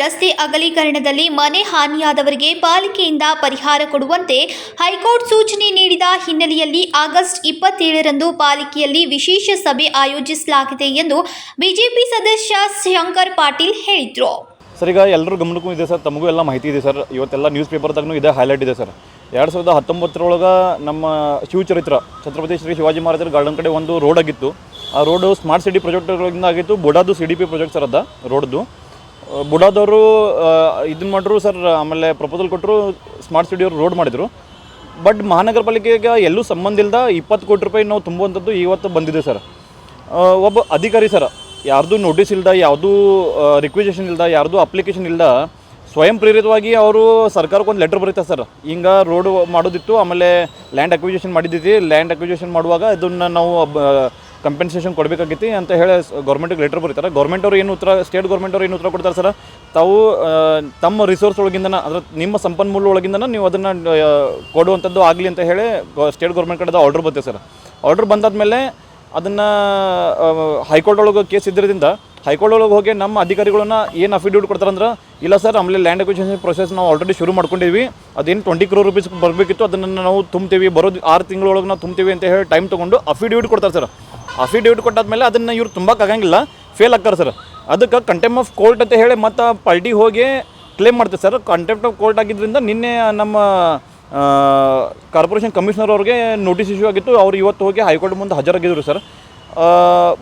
ರಸ್ತೆ ಅಗಲೀಕರಣದಲ್ಲಿ ಮನೆ ಹಾನಿಯಾದವರಿಗೆ ಪಾಲಿಕೆಯಿಂದ ಪರಿಹಾರ ಕೊಡುವಂತೆ ಹೈಕೋರ್ಟ್ ಸೂಚನೆ ನೀಡಿದ ಹಿನ್ನೆಲೆಯಲ್ಲಿ ಆಗಸ್ಟ್ ಇಪ್ಪತ್ತೇಳರಂದು ಪಾಲಿಕೆಯಲ್ಲಿ ವಿಶೇಷ ಸಭೆ ಆಯೋಜಿಸಲಾಗಿದೆ ಎಂದು ಬಿಜೆಪಿ ಸದಸ್ಯ ಶಂಕರ್ ಪಾಟೀಲ್ ಹೇಳಿದರು. ಸರ್, ಈಗ ಎಲ್ಲರೂ ಗಮನಕ್ಕೂ ಇದೆ ಸರ್, ತಮಗೂ ಎಲ್ಲ ಮಾಹಿತಿ ಇದೆ ಸರ್. ಇವತ್ತೆಲ್ಲ ನ್ಯೂಸ್ ಪೇಪರ್ದಾಗೂ ಇದೆ ಹೈಲೈಟ್ ಇದೆ ಸರ್. ಎರಡು ಸಾವಿರದ ಹತ್ತೊಂಬತ್ತರೊಳಗೆ ನಮ್ಮ ಶಿವಚರಿತ್ರ ಛತ್ರಪತಿ ಶ್ರೀ ಶಿವಾಜಿ ಮಹಾರಾಜರ ಗಾರ್ಡನ್ ಕಡೆ ಒಂದು ರೋಡ್ ಆಗಿತ್ತು. ಆ ರೋಡು ಸ್ಮಾರ್ಟ್ ಸಿಟಿ ಪ್ರಾಜೆಕ್ಟ್ಗಳಿಂದ ಆಗಿತ್ತು. ಬುಡಾದು C D P project sir ಅದ ರೋಡ್ದು ಬುಡಾದವರು ಇದನ್ನ ಮಾಡಿದ್ರು ಸರ್ ಆಮೇಲೆ ಪ್ರಪೋಸಲ್ ಕೊಟ್ಟರು ಸ್ಮಾರ್ಟ್ ಸಿಟಿ ಅವರು ರೋಡ್ ಮಾಡಿದರು. ಬಟ್ ಮಹಾನಗರ ಪಾಲಿಕೆಗೆ ಎಲ್ಲೂ ಸಂಬಂಧ ಇಲ್ಲದ ಇಪ್ಪತ್ತು ಕೋಟಿ ರೂಪಾಯಿ ನಾವು ತುಂಬುವಂಥದ್ದು ಇವತ್ತು ಬಂದಿದೆ ಸರ್ ಒಬ್ಬ ಅಧಿಕಾರಿ ಸರ್ ಯಾರ್ದು ನೋಟಿಸ್ ಇಲ್ಲದ ಯಾವುದೂ ರಿಕ್ವೆಜೇಷನ್ ಇಲ್ಲದ ಯಾರ್ದು ಅಪ್ಲಿಕೇಶನ್ ಇಲ್ಲದ ಸ್ವಯಂ ಪ್ರೇರಿತವಾಗಿ ಅವರು ಸರ್ಕಾರಕ್ಕೆ ಒಂದು ಲೆಟ್ರ್ ಬರೀತಾರೆ ಸರ್ ಹಿಂಗೆ ರೋಡ್ ಮಾಡೋದಿತ್ತು, ಆಮೇಲೆ ಲ್ಯಾಂಡ್ ಅಕ್ವಿಜೇಷನ್ ಮಾಡಿದ್ದೀವಿ. ಲ್ಯಾಂಡ್ ಅಕ್ವಿಜೇಷನ್ ಮಾಡುವಾಗ ಇದನ್ನು ನಾವು ಕಂಪೆನ್ಸೇಷನ್ ಕೊಡಬೇಕಾಗಿತ್ತು. ಅಂತ ಹೇಳಿ ಗೌರ್ಮೆಂಟಿಗೆ ಲೆಟರ್ ಬರೀತಾರೆ. ಗೌರ್ಮೆಂಟ್ ಅವರು ಏನು ಉತ್ತರ ಸ್ಟೇಟ್ ಗೌರ್ಮೆಂಟ್ ಅವ್ರು ಏನು ಉತ್ತರ ಕೊಡ್ತಾರೆ ಸರ್? ತಾವು ತಮ್ಮ ರಿಸೋರ್ಸ್ ಒಳಗಿಂದನ ಅಂದ್ರೆ ನಿಮ್ಮ ಸಂಪನ್ಮೂಲ ಒಳಗಿಂದನ ನೀವು ಅದನ್ನು ಕೊಡುವಂಥದ್ದು ಆಗಲಿ ಅಂತ ಹೇಳಿ ಸ್ಟೇಟ್ ಗೌರ್ಮೆಂಟ್ ಕಡೆದ ಆರ್ಡರ್ ಬಂತೆ ಸರ್. ಆರ್ಡರ್ ಬಂದಾದ್ಮೇಲೆ ಅದನ್ನು ಹೈಕೋರ್ಟ್ ಒಳಗೆ ಕೇಸ್ ಇದ್ದರಿಂದ ಹೈಕೋರ್ಟ್ ಒಳಗೆ ಹೋಗಿ ನಮ್ಮ ಅಧಿಕಾರಿಗಳನ್ನ ಏನು ಅಫಿಡವಿಟ್ ಕೊಡ್ತಾರಂದ್ರೆ ಇಲ್ಲ ಸರ್, ಆಮೇಲೆ ಲ್ಯಾಂಡ್ ಅಕ್ವಿಷನ್ ಪ್ರೊಸೆಸ್ ನಾವು ಆಲ್ರೆಡಿ ಶುರು ಮಾಡ್ಕೊಂಡಿದ್ವಿ. ಅದೇನು ಟ್ವೆಂಟಿ ಕ್ರೋ ರುಪೀಸ್ ಬರಬೇಕಿತ್ತು, ಅದನ್ನು ನಾವು ತುಂಬ್ತೀವಿ. ಬರೋದು ಆರು ತಿಂಗಳೊಳಗೆ ನಾವು ತುಂಬ್ತೀವಿ ಅಂತ ಹೇಳಿ ಟೈಮ್ ತೊಗೊಂಡು ಅಫಿಡವಿಟ್ ಕೊಡ್ತಾರೆ ಸರ್. ಅಫಿಡವಿಟ್ ಕೊಟ್ಟಾದ್ಮೇಲೆ ಅದನ್ನು ಇವ್ರು ತುಂಬಕ್ಕಾಗಂಗಿಲ್ಲ ಫೇಲ್ ಆಗ್ತಾರೆ ಸರ್ ಅದಕ್ಕೆ ಕಂಟೆಮ್ ಆಫ್ ಕೋರ್ಟ್ ಅಂತ ಹೇಳಿ ಮತ್ತು ಪಾರ್ಟಿ ಹೋಗಿ ಕ್ಲೇಮ್ ಮಾಡ್ತಾರೆ ಸರ್ ಕಂಟೆಂಪ್ಟ್ ಆಫ್ ಕೋರ್ಟ್ ಆಗಿದ್ದರಿಂದ ನಿನ್ನೆ ನಮ್ಮ ಕಾರ್ಪೊರೇಷನ್ ಕಮಿಷನರ್ ಅವ್ರಿಗೆ ನೋಟಿಸ್ ಇಶ್ಯೂ ಆಗಿತ್ತು. ಅವ್ರು ಇವತ್ತು ಹೋಗಿ ಹೈಕೋರ್ಟ್ ಮುಂದೆ ಹಾಜರಾಗಿದ್ರು ಸರ್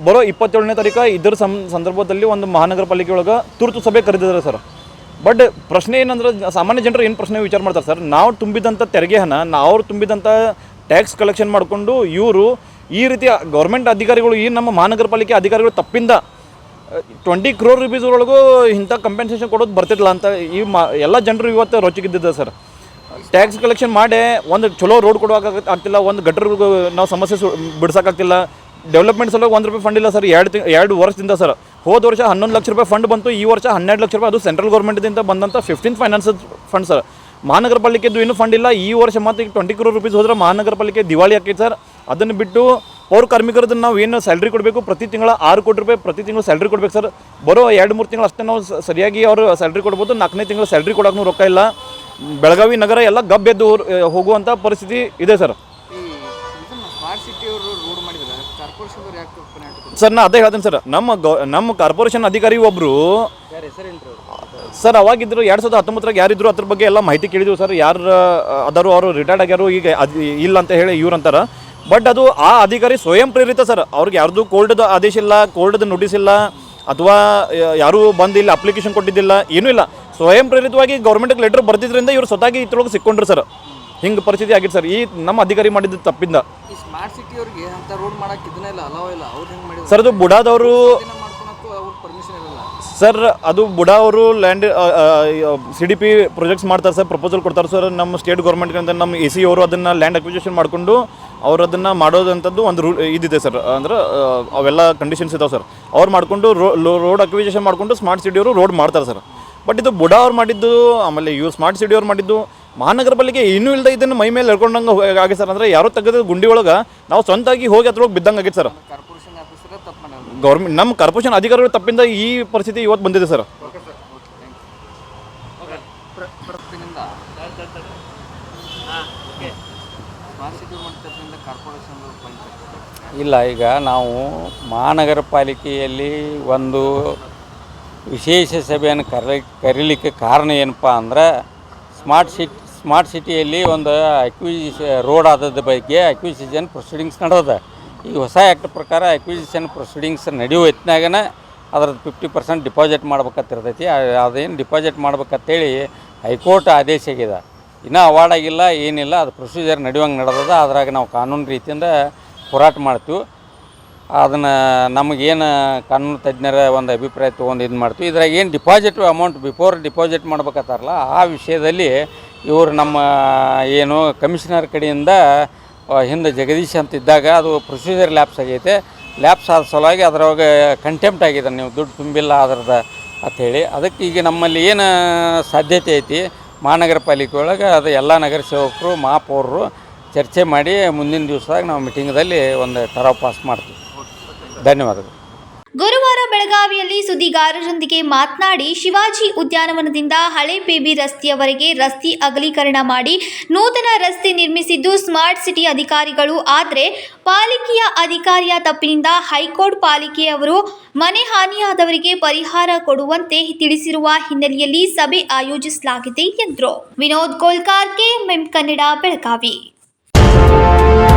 ಬರೋ ಇಪ್ಪತ್ತೇಳನೇ ತಾರೀಕು ಇದರ ಸಂದರ್ಭದಲ್ಲಿ ಒಂದು ಮಹಾನಗರ ಪಾಲಿಕೆ ಒಳಗೆ ತುರ್ತು ಸಭೆ ಕರೆದಿದ್ದಾರೆ ಸರ್ ಬಟ್ ಪ್ರಶ್ನೆ ಏನಂದ್ರೆ ಸಾಮಾನ್ಯ ಜನರು ಏನು ಪ್ರಶ್ನೆ ವಿಚಾರ ಮಾಡ್ತಾರೆ ಸರ್ ನಾವು ತುಂಬಿದಂಥ ತೆರಿಗೆ ಹಣ, ನಾವು ತುಂಬಿದಂಥ ಟ್ಯಾಕ್ಸ್ ಕಲೆಕ್ಷನ್ ಮಾಡಿಕೊಂಡು ಇವರು ಈ ರೀತಿಯ ಗೌರ್ಮೆಂಟ್ ಅಧಿಕಾರಿಗಳು, ಈ ನಮ್ಮ ಮಹಾನಗರ ಪಾಲಿಕೆ ಅಧಿಕಾರಿಗಳು ತಪ್ಪಿಂದ ಟ್ವೆಂಟಿ ಕ್ರೋರ್ ರುಪೀಸ್ ಒಳಗೂ ಇಂಥ ಕಂಪೆನ್ಸೇಷನ್ ಕೊಡೋದು ಬರ್ತಿರಲ್ಲ ಅಂತ ಈ ಮಾ, ಎಲ್ಲ ಜನರು ಇವತ್ತು ರೊಚ್ಚಿಗಿದ್ದಿದ್ದ ಸರ್. ಟ್ಯಾಕ್ಸ್ ಕಲೆಕ್ಷನ್ ಮಾಡಿ ಒಂದು ಚಲೋ ರೋಡ್ ಕೊಡೋಕೆ ಆಗ್ತಿಲ್ಲ, ಒಂದು ಗಟ್ರ ನಾವು ಸಮಸ್ಯೆ ಸು, ಬಿಡ್ಸೋಕ್ಕಾಗ್ತಿಲ್ಲ. ಡೆವಲಪ್ಮೆಂಟ್ ಸಲುವಾಗಿ ಒಂದು ರೂಪಾಯಿ ಫಂಡ್ ಇಲ್ಲ ಸರ್, ಎರಡು ತಿಂಗ್, ಎರಡು ವರ್ಷದಿಂದ ಸರ್. ಹೋದ ವರ್ಷ ಹನ್ನೊಂದು ಲಕ್ಷ ರೂಪಾಯಿ ಫಂಡ್ ಬಂತು, ಈ ವರ್ಷ ಹನ್ನೆರಡು ಲಕ್ಷ ರೂಪಾಯಿ ಅದು ಸೆಂಟ್ರಲ್ ಗೌರ್ಮೆಂಟ್ದಿಂದ ಬಂದಂಥ ಫಿಫ್ಟೀನ್ ಫೈನಾನ್ಸ್ ಫಂಡ್ ಸರ್. ಮಹಾನಗರ ಪಾಲಿಕೆದು ಇನ್ನೂ ಫಂಡ್ ಇಲ್ಲ, ಈ ವರ್ಷ ಮಾತ್ರ ಈಗ ಟ್ವೆಂಟಿ ಕ್ರೋರ್ ರುಪೀಸ್ ಹೋದ್ರೆ ಮಹಾನಗರ ಪಾಲಿಕೆ ದಿವಾಳಿ ಹಾಕೈತೆ ಸರ್. ಅದನ್ನು ಬಿಟ್ಟು ಪೌರ ಕಾರ್ಮಿಕರದ್ದು ನಾವು ಏನು ಸ್ಯಾಲ್ರಿ ಕೊಡಬೇಕು? ಪ್ರತಿ ತಿಂಗಳ ಆರು ಕೋಟಿ ರೂಪಾಯಿ ಪ್ರತಿ ತಿಂಗಳು ಸ್ಯಾಲ್ರಿ ಕೊಡಬೇಕು ಸರ್ ಬರೋ ಎರಡು, ಮೂರು ತಿಂಗಳು ಅಷ್ಟೇ ನಾವು ಸರಿಯಾಗಿ ಅವರು ಸ್ಯಾಲ್ರಿ ಕೊಡ್ಬೋದು. ನಾಲ್ಕನೇ ತಿಂಗಳು ಸ್ಯಾಲ್ರಿ ಕೊಡೋಕ್ಕೂ ರೊಕ್ಕ ಇಲ್ಲ. ಬೆಳಗಾವಿ ನಗರ ಎಲ್ಲ ಗಬ್ಬೆದ್ದು ಹೋಗುವಂಥ ಪರಿಸ್ಥಿತಿ ಇದೆ ಸರ್ ಸರ್ ನಾ ಅದೇ ಹೇಳ್ತೇನೆ ಸರ್ ನಮ್ಮ ಗೌ ನಮ್ಮ ಕಾರ್ಪೊರೇಷನ್ ಅಧಿಕಾರಿ ಒಬ್ಬರು ಸರ್ ಅವಾಗಿದ್ರು ಎರಡು ಸಾವಿರದ ಹತ್ತೊಂಬತ್ತರಾಗ ಯಾರಿದ್ರು ಅದ್ರ ಬಗ್ಗೆ ಎಲ್ಲ ಮಾಹಿತಿ ಕೇಳಿದ್ರು ಸರ್ ಯಾರು ಅದಾರು ಅವರು ರಿಟೈರ್ಡ್ ಆಗ್ಯಾರು ಈಗ ಅದು ಇಲ್ಲ ಅಂತ ಹೇಳಿ ಇವ್ರು ಅಂತಾರ. ಬಟ್ ಅದು ಆ ಅಧಿಕಾರಿ ಸ್ವಯಂ ಪ್ರೇರಿತ ಸರ್ ಅವ್ರಿಗೆ ಯಾರ್ದು ಕೋಲ್ಡ್ದು ಆದೇಶ ಇಲ್ಲ ಕೋಲ್ಡ್ದು ನೋಟಿಸ್ ಇಲ್ಲ ಅಥವಾ ಯಾರೂ ಬಂದು ಇಲ್ಲಿ ಅಪ್ಲಿಕೇಶನ್ ಕೊಟ್ಟಿದ್ದಿಲ್ಲ ಏನೂ ಇಲ್ಲ. ಸ್ವಯಂ ಪ್ರೇರಿತವಾಗಿ ಗೌರ್ಮೆಂಟ್ಗೆ ಲೆಟರ್ ಬರ್ತಿದ್ರಿಂದ ಇವ್ರು ಸ್ವತಾಗಿ ಇದ್ರೊಳಗೆ ಸಿಕ್ಕೊಂಡ್ರು ಸರ್ ಹಿಂಗೆ ಪರಿಸ್ಥಿತಿ ಆಗಿತ್ತು ಸರ್ ಈ ನಮ್ಮ ಅಧಿಕಾರಿ ಮಾಡಿದ್ದು ತಪ್ಪಿಂದ. ಈ ಸ್ಮಾರ್ಟ್ ಸಿಟಿ ಅವ್ರಿಗೆ ಅಂತ ರೋಡ್ ಮಾಡಕ್ಕೆ ಇದನ್ನ ಇಲ್ಲ ಅಲಾವ್ ಇಲ್ಲ. ಅವ್ರು ಹೆಂಗೆ ಮಾಡಿದ್ರು? ಸರ್ ಅದು ಬುಡಾದವರು ಸರ್ ಅದು ಬುಡಾ ಅವರು land C D P projects ಮಾಡ್ತಾರೆ ಸರ್ ಪ್ರಪೋಸಲ್ ಕೊಡ್ತಾರೆ ಸರ್ ನಮ್ಮ ಸ್ಟೇಟ್ ಗೌರ್ಮೆಂಟ್ಗಿಂತ ನಮ್ಮ ಎ ಸಿ ಅವರು ಅದನ್ನು ಲ್ಯಾಂಡ್ ಅಕ್ವಿಜೇಷನ್ ಮಾಡಿಕೊಂಡು ಅವ್ರು ಅದನ್ನು ಮಾಡೋದಂಥದ್ದು ಒಂದು ರೂಲ್ ಇದಿದೆ ಸರ್. ಅಂದ್ರೆ ಅವೆಲ್ಲ ಕಂಡೀಷನ್ಸ್ ಇದಾವೆ ಸರ್. ಅವ್ರು ಮಾಡಿಕೊಂಡು ರೋಡ್ ಅಕ್ವಿಜೇಷನ್ ಮಾಡಿಕೊಂಡು ಸ್ಮಾರ್ಟ್ ಸಿಟಿಯವರು ರೋಡ್ ಮಾಡ್ತಾರೆ ಸರ್. ಬಟ್ ಇದು ಬುಡಾ ಅವ್ರು ಮಾಡಿದ್ದು ಆಮೇಲೆ ಇವ್ರು ಸ್ಮಾರ್ಟ್ ಸಿಟಿ ಅವ್ರು ಮಾಡಿದ್ದು ಮಹಾನಗರ ಪಾಲಿಕೆ ಇನ್ನೂ ಇಲ್ಲದೆ ಇದನ್ನು ಮೈ ಮೇಲೆ ಎಳ್ಕೊಂಡಂಗೆ ಆಗಿದೆ ಸರ್. ಅಂದರೆ ಯಾರೋ ತೆಗೆದ ಗುಂಡಿ ಒಳಗೆ ನಾವು ಸ್ವಂತಾಗಿ ಹೋಗಿ ಅದ್ರೊಳಗೆ ಬಿದ್ದಂಗೆ ಆಗಿತ್ತು ಸರ್. ಗೌರ್ಮೆಂಟ್ ನಮ್ಮ ಕಾರ್ಪೊರೇಷನ್ ಅಧಿಕಾರಿಗಳು ತಪ್ಪಿಂದ ಈ ಪರಿಸ್ಥಿತಿ ಇವತ್ತು ಬಂದಿದೆ sir okay sir okay thank you ಪ್ರತಿನಿಂದ smart city ಮಾಡಿದ ತಪ್ಪಿನಿಂದ ಕಾರ್ಪೊರೇಷನ್ ಬಂದಿದೆ ಇಲ್ಲ, ಈಗ ನಾವು ಮಹಾನಗರ ಪಾಲಿಕೆಯಲ್ಲಿ ಒಂದು ವಿಶೇಷ ಸಭೆಯನ್ನು ಕರೆ ಕರೀಲಿಕ್ಕೆ ಕಾರಣ ಏನಪ್ಪ ಅಂದ್ರೆ ಸ್ಮಾರ್ಟ್ ಸಿಟಿ, ಸ್ಮಾರ್ಟ್ ಸಿಟಿಯಲ್ಲಿ ಒಂದು ಅಕ್ವಿಜಿಷ ರೋಡ್ ಆದದ ಬಗ್ಗೆ ಅಕ್ವಿಸಿಷನ್ ಪ್ರೊಸೀಡಿಂಗ್ಸ್ ನಡೆದ ಈ ಹೊಸ ಆ್ಯಕ್ಟ್ ಪ್ರಕಾರ ಅಕ್ವಿಸಿಷನ್ ಪ್ರೊಸೀಡಿಂಗ್ಸ್ ನಡೆಯುವ ಹೊತ್ನಾಗನ ಅದ್ರದ್ದು ಫಿಫ್ಟಿ ಪರ್ಸೆಂಟ್ ಡಿಪಾಸಿಟ್ ಮಾಡ್ಬೇಕತ್ತಿರ್ತೈತಿ. ಅದೇನು ಡಿಪಾಸಿಟ್ ಮಾಡ್ಬೇಕಂತೇಳಿ ಹೈಕೋರ್ಟ್ ಆದೇಶ ಆಗಿದೆ ಇನ್ನೂ ಅವಾರ್ಡ್ ಆಗಿಲ್ಲ, ಏನಿಲ್ಲ, ಅದು ಪ್ರೊಸೀಜರ್ ನಡೆಯುವಂಗೆ ನಡೆದದ. ಅದ್ರಾಗ ನಾವು ಕಾನೂನು ರೀತಿಯಿಂದ ಹೋರಾಟ ಮಾಡ್ತೀವಿ. ಅದನ್ನು ನಮಗೇನು ಕಾನೂನು ತಜ್ಞರ ಒಂದು ಅಭಿಪ್ರಾಯ ತೊಗೊಂಡು ಇದು ಮಾಡ್ತೀವಿ. ಇದ್ರಾಗ ಏನು ಡಿಪಾಸಿಟ್ ಅಮೌಂಟ್ ಬಿಫೋರ್ ಡಿಪಾಸಿಟ್ ಮಾಡ್ಬೇಕತ್ತಾರಲ್ಲ ಆ ವಿಷಯದಲ್ಲಿ ಇವರು ನಮ್ಮ ಏನು ಕಮಿಷನರ್ ಕಡೆಯಿಂದ ಹಿಂದೆ ಜಗದೀಶ್ ಅಂತ ಇದ್ದಾಗ ಅದು ಪ್ರೊಸೀಜರ್ ಲ್ಯಾಪ್ಸ್ ಆಗೈತೆ. ಲ್ಯಾಪ್ಸ್ ಆದ ಸಲುವಾಗಿ ಅದ್ರೊಳಗೆ ಕಂಟೆಂಪ್ಟ್ ಆಗಿದೆ ನೀವು ದುಡ್ಡು ತುಂಬಿಲ್ಲ ಅದ್ರದ್ದು ಅಂಥೇಳಿ ಅದಕ್ಕೆ ಈಗ ನಮ್ಮಲ್ಲಿ ಏನು ಸಾಧ್ಯತೆ ಐತಿ ಮಹಾನಗರ ಪಾಲಿಕೆ ಒಳಗೆ ಅದು ಎಲ್ಲ ನಗರ ಸೇವಕರು ಮಹಾಪೌರರು ಚರ್ಚೆ ಮಾಡಿ ಮುಂದಿನ ದಿವಸದಾಗ ನಾವು ಮೀಟಿಂಗ್ದಲ್ಲಿ ಒಂದು ಠರಾವ್ ಪಾಸ್ ಮಾಡ್ತೀವಿ. ಧನ್ಯವಾದಗಳು. ಗುರುವಾರ ಬೆಳಗಾವಿಯಲ್ಲಿ ಸುದ್ದಿಗಾರರೊಂದಿಗೆ ಮಾತನಾಡಿ ಶಿವಾಜಿ ಉದ್ಯಾನವನದಿಂದ ಹಳೆ ಬೇಬಿ ರಸ್ತೆಯವರೆಗೆ ರಸ್ತೆ ಅಗಲೀಕರಣ ಮಾಡಿ ನೂತನ ರಸ್ತೆ ನಿರ್ಮಿಸಿದ್ದು ಸ್ಮಾರ್ಟ್ ಸಿಟಿ ಅಧಿಕಾರಿಗಳು. ಆದರೆ ಪಾಲಿಕೆಯ ಅಧಿಕಾರಿಯ ತಪ್ಪಿನಿಂದ ಹೈಕೋರ್ಟ್ ಪಾಲಿಕೆಯವರು ಮನೆ ಹಾನಿಯಾದವರಿಗೆ ಪರಿಹಾರ ಕೊಡುವಂತೆ ತಿಳಿಸಿರುವ ಹಿನ್ನೆಲೆಯಲ್ಲಿ ಸಭೆ ಆಯೋಜಿಸಲಾಗಿದೆ ಎಂದರು. Vinod Golkar KMM Kannada, Belagavi. Thank you.